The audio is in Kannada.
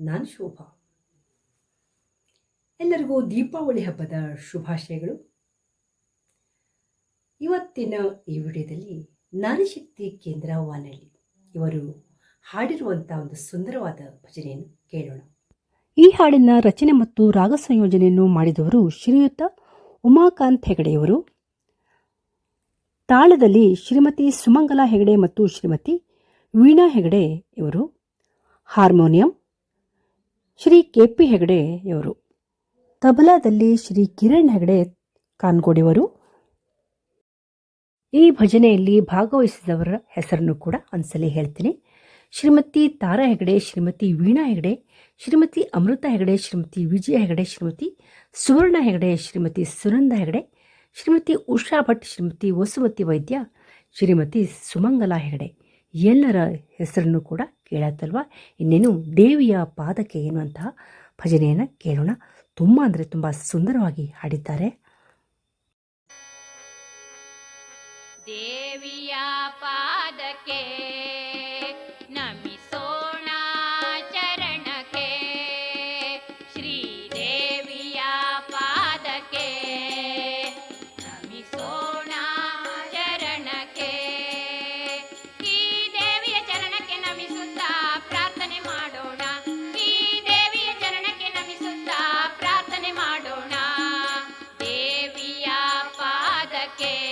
ನಾನು ಶೋಭಾ. ಎಲ್ಲರಿಗೂ ದೀಪಾವಳಿ ಹಬ್ಬದ ಶುಭಾಶಯಗಳು. ಇವತ್ತಿನ ಈ ವಿಡಿಯೋದಲ್ಲಿ ನಾರಿಶಕ್ತಿ ಕೇಂದ್ರ ವಾನಳ್ಳಿ. ಇವರು ಹಾಡಿರುವಂಥ ಒಂದು ಸುಂದರವಾದ ಭಜನೆಯನ್ನು ಕೇಳೋಣ. ಈ ಹಾಡಿನ ರಚನೆ ಮತ್ತು ರಾಗ ಸಂಯೋಜನೆಯನ್ನು ಮಾಡಿದವರು ಶ್ರೀಯುತ ಉಮಾಕಾಂತ್ ಹೆಗಡೆಯವರು ತಾಳದಲ್ಲಿ ಶ್ರೀಮತಿ ಸುಮಂಗಲಾ ಹೆಗಡೆ ಮತ್ತು ಶ್ರೀಮತಿ ವೀಣಾ ಹೆಗಡೆ ಇವರು. Harmonium Shri K P Hegde ಇವರು. ತಬಲಾದಲ್ಲಿ ಶ್ರೀ ಕಿರಣ್ ಹೆಗಡೆ ಕಾನ್ಗೋಡಿವರು. ಈ ಭಜನೆಯಲ್ಲಿ ಭಾಗವಹಿಸಿದವರ ಹೆಸರನ್ನು ಕೂಡ ಅನ್ಸಲಿ ಹೇಳ್ತೀನಿ. ಶ್ರೀಮತಿ ತಾರಾ ಹೆಗಡೆ, ಶ್ರೀಮತಿ ವೀಣಾ ಹೆಗಡೆ, ಶ್ರೀಮತಿ ಅಮೃತ ಹೆಗಡೆ, ಶ್ರೀಮತಿ ವಿಜಯ ಹೆಗಡೆ, ಶ್ರೀಮತಿ ಸುವರ್ಣ ಹೆಗಡೆ, ಶ್ರೀಮತಿ ಸುನಂದ ಹೆಗಡೆ, ಶ್ರೀಮತಿ ಉಷಾ ಭಟ್, ಶ್ರೀಮತಿ ವಸುಮತಿ ವೈದ್ಯ, ಶ್ರೀಮತಿ ಸುಮಂಗಲಾ ಹೆಗಡೆ. ಎಲ್ಲರ ಹೆಸರನ್ನು ಕೂಡ ಕೇಳತ್ತಲ್ವ? ಇನ್ನೇನು ದೇವಿಯ ಪಾದಕ್ಕೆ ಎನ್ನುವಂತಹ ಭಜನೆಯನ್ನು ಕೇಳೋಣ. ತುಂಬ ಅಂದರೆ ತುಂಬ ಸುಂದರವಾಗಿ ಹಾಡಿದ್ದಾರೆ. ಪಾ que